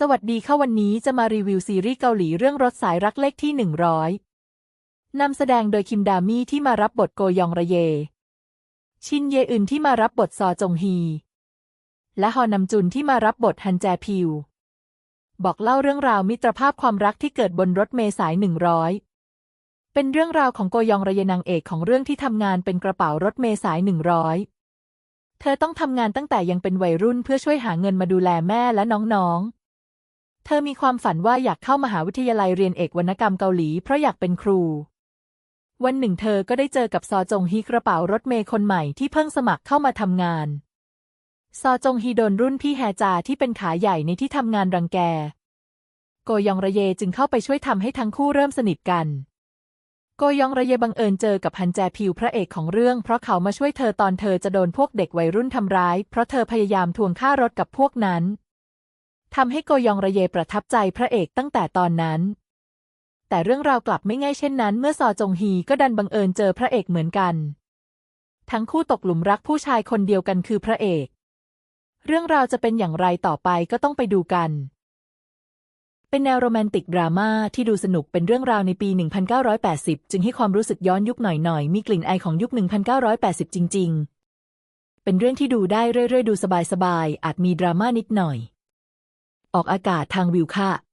สวัสดีค่ะวันนี้จะมารีวิวซีรีส์เกาหลีเรื่องรถสายรักเลขที่ 100 นำแสดงโดยคิมดามี่ที่มารับบทโกยองระเย ชินเยอึนที่มารับบทซอจงฮี และฮอนำจุนที่มารับบทฮันแจพิว บอกเล่าเรื่องราวมิตรภาพความรักที่เกิดบนรถเมล์สาย 100 เป็นเรื่องราวของโกยองระเยนางเอกของเรื่องที่ทำงานเป็นกระเป๋ารถเมล์สาย 100 เธอต้องทำงานตั้งแต่ยังเป็นวัยรุ่นเพื่อช่วยหาเงินมาดูแลแม่และน้องๆ เธอมีความฝันว่าอยากเข้ามหาวิทยาลัยเรียนเอกวรรณกรรมเกาหลีเพราะอยากเป็นครู วันหนึ่งเธอก็ได้เจอกับซอจงฮีกระเป๋ารถเมย์คนใหม่ที่เพิ่งสมัครเข้ามาทำงาน ซอจงฮีโดนรุ่นพี่แฮจาที่เป็นขาใหญ่ในที่ทำงานรังแก โกยองระเยจึงเข้าไปช่วยทำให้ทั้งคู่เริ่มสนิทกัน โกยองระเยบังเอิญเจอกับฮันแจพิวพระเอกของเรื่อง เพราะเขามาช่วยเธอตอนเธอจะโดนพวกเด็กวัยรุ่นทำร้าย เพราะเธอพยายามทวงค่ารถกับพวกนั้น ทำให้โกยองระเยประทับใจพระเอกตั้งแต่ตอนนั้น แต่เรื่องราวกลับไม่ง่ายเช่นนั้น เมื่อซอจงฮีก็ดันบังเอิญเจอพระเอกเหมือนกัน ทั้งคู่ตกหลุมรักผู้ชายคนเดียวกันคือพระเอก เรื่องราวจะเป็นอย่างไรต่อไปก็ต้องไปดูกัน เป็นแนวโรแมนติกดราม่าที่ดูสนุกเป็นเรื่องราวในปี 1980 จึงให้ความรู้สึกย้อนยุคหน่อยๆ มีกลิ่นไอของยุค 1980 จริง ๆ เป็นเรื่องที่ดูได้เรื่อยๆ ดูสบายๆ อาจมีดราม่านิดหน่อย ออกอากาศทางวิวค่ะ